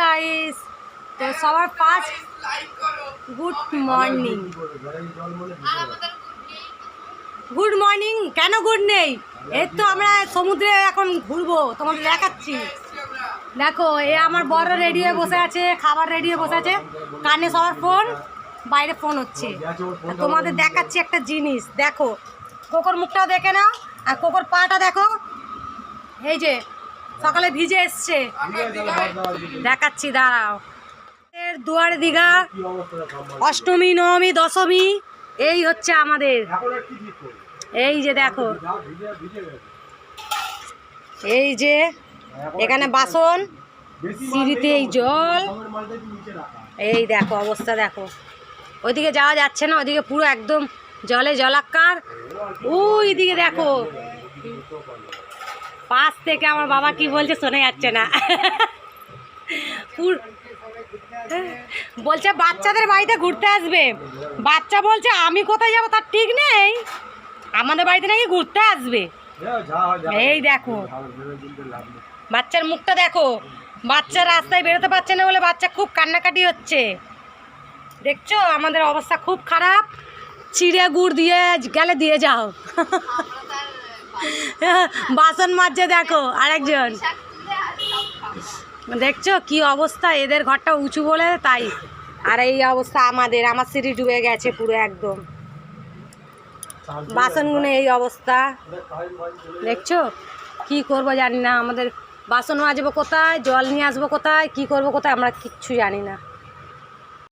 Guys তো সবার first good morning good morning কেন গুড নেই? এই তো আমরা সমুদ্রে এখন ঘুরবো, তোমাদের দেখাচ্ছি। দেখো, এ আমার বড় রেডি হয়ে বসে আছে, খাবার রেডি হয়ে বসে আছে। কানে সবার ফোন বাইরে ফোন হচ্ছে। তোমাদের দেখাচ্ছি একটা জিনিস, দেখো। কোকর মুখটাও দেখে নাও, আর কোকর পাটা দেখো। এই যে সকালে ভিজে এসছে। দেখাচ্ছি, দাঁড়াও। দুয়ারে দীঘা, অষ্টমী, নবমী, দশমী, এই হচ্ছে আমাদের। এই যে দেখো। এই যে এখানে বাসন, সিঁড়িতে এই জল। এই দেখো, অবস্থা দেখো। ওইদিকে যাওয়া যাচ্ছে না, ওইদিকে পুরো একদম জলে জলাক্কার। ওই দিকে দেখো। পাশ থেকে আমার বাবা কি বলছে শোনা যাচ্ছে না। বলছে, বাচ্চাদের বাড়িতে ঘুরতে আসবে। বাচ্চা বলছে, আমি কোথায় যাব? তার ঠিক নেই। আমাদের বাড়িতে নাকি ঘুরতে আসবে। এই দেখো। বাচ্চার মুখটা দেখো। বাচ্চা রাস্তায় বেরোতে পারছে না বলে বাচ্চা খুব কান্নাকাটি হচ্ছে। দেখছ? আমাদের অবস্থা খুব খারাপ। চিড়ে গুড় দিয়ে গেলে দিয়ে যাও। বাসন মাজছে দেখো, আরেকজন। দেখছ কি অবস্থা? এদের ঘরটা উঁচু বলে তাই। আর এই অবস্থা আমাদের, আমার সিঁড়ি ডুবে গেছে পুরো একদম। বাসনগুলো এই অবস্থা। দেখছ? কি করব জানি না, আমাদের বাসন মাজবো কোথায়, জল নিয়ে আসব কোথায়, কি করব কোথায়, আমরা কিচ্ছু জানি না।